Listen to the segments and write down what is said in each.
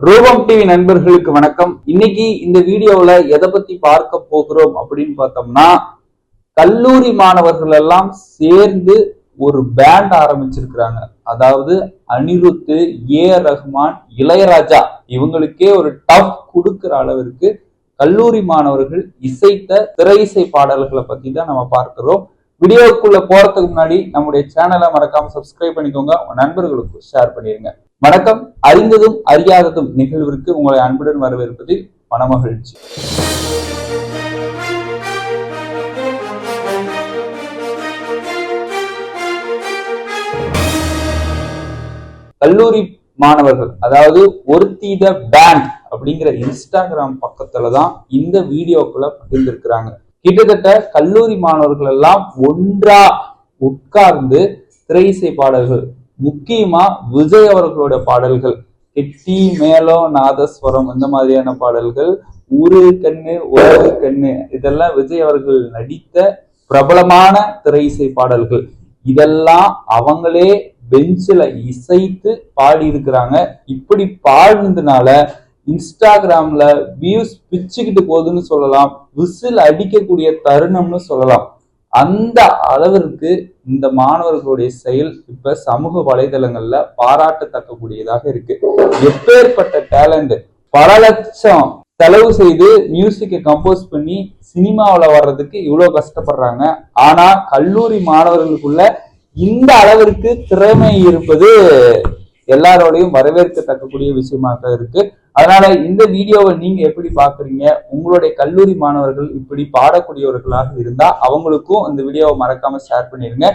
ரூபம் டிவி நண்பர்களுக்கு வணக்கம். இன்னைக்கு இந்த வீடியோவில் எதை பத்தி பார்க்க போகிறோம் அப்படின்னு பார்த்தோம்னா கல்லூரி மாணவர்கள் எல்லாம் சேர்ந்து ஒரு பேண்ட் ஆரம்பிச்சிருக்கிறாங்க. அதாவது அனிருத்து ஏ ரஹ்மான் இளையராஜா. இவங்களுக்கே ஒரு டஃப் கொடுக்கிற அளவிற்கு கல்லூரி மாணவர்கள் இசைத்த திரை இசை பாடல்களை பத்தி தான் நம்ம பார்க்கிறோம். வீடியோக்குள்ள போறதுக்கு முன்னாடி நம்முடைய சேனலை மறக்காம சப்ஸ்கிரைப் பண்ணிக்கோங்க. நண்பர்களுக்கு ஷேர் பண்ணிருங்க. வணக்கம். அறிந்ததும் அறியாததும் நிகழ்விற்கு உங்களை அன்புடன் வரவேற்பதில் மனமகிழ்ச்சி. கல்லூரி மாணவர்கள் அதாவது ஒருத்தி த பேண்ட் அப்படிங்கிற இன்ஸ்டாகிராம் பக்கத்துல தான் இந்த வீடியோக்குள்ள பகிர்ந்திருக்கிறாங்க. கிட்டத்தட்ட கல்லூரி மாணவர்கள் எல்லாம் ஒன்றா உட்கார்ந்து திரை இசை பாடல்கள் முக்கியமா விஜய் அவர்களோட பாடல்கள் கெட்டி மேலோ நாதஸ்வரம் இந்த மாதிரியான பாடல்கள் ஊரு கண்ணு உறவு கண்ணு இதெல்லாம் விஜய் அவர்கள் நடித்த பிரபலமான திரை இசை பாடல்கள். இதெல்லாம் அவங்களே பெஞ்சில் இசைத்து பாடி இருக்கிறாங்க இப்படி பாடினதுனால இன்ஸ்டாகிராம்ல வியூஸ் பிச்சுக்கிட்டு போகுதுன்னு சொல்லலாம். விசில் அடிக்கக்கூடிய தருணம்னு சொல்லலாம். அந்த அளவிற்கு இந்த மாணவர்களுடைய செயல் இப்ப சமூக வலைதளங்கள்ல பாராட்டத்தக்கக்கூடியதாக இருக்கு. எப்பேற்பட்ட டேலண்ட் பல லட்சம் செலவு செய்து மியூசிக்கை கம்போஸ் பண்ணி சினிமாவில் வர்றதுக்கு இவ்வளோ கஷ்டப்படுறாங்க. ஆனா கல்லூரி மாணவர்களுக்குள்ள இந்த அளவிற்கு திறமை இருப்பது எல்லாரோடையும் வரவேற்கத்தக்கக்கூடிய விஷயமாக இருக்கு. அதனால இந்த வீடியோவை நீங்க எப்படி பாக்குறீங்க? உங்களுடைய கல்லூரி மாணவர்கள் இப்படி பாடக்கூடியவர்களாக இருந்தா அவங்களுக்கும் இந்த வீடியோவை மறக்காம ஷேர் பண்ணிருங்க.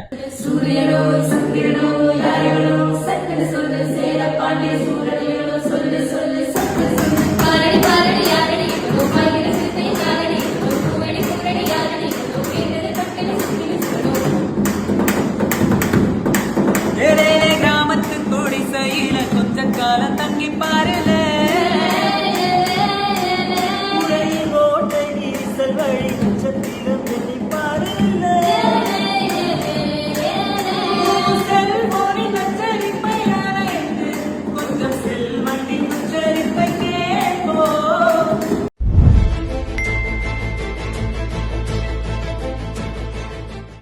கொஞ்ச காலம் தங்கி பாருல.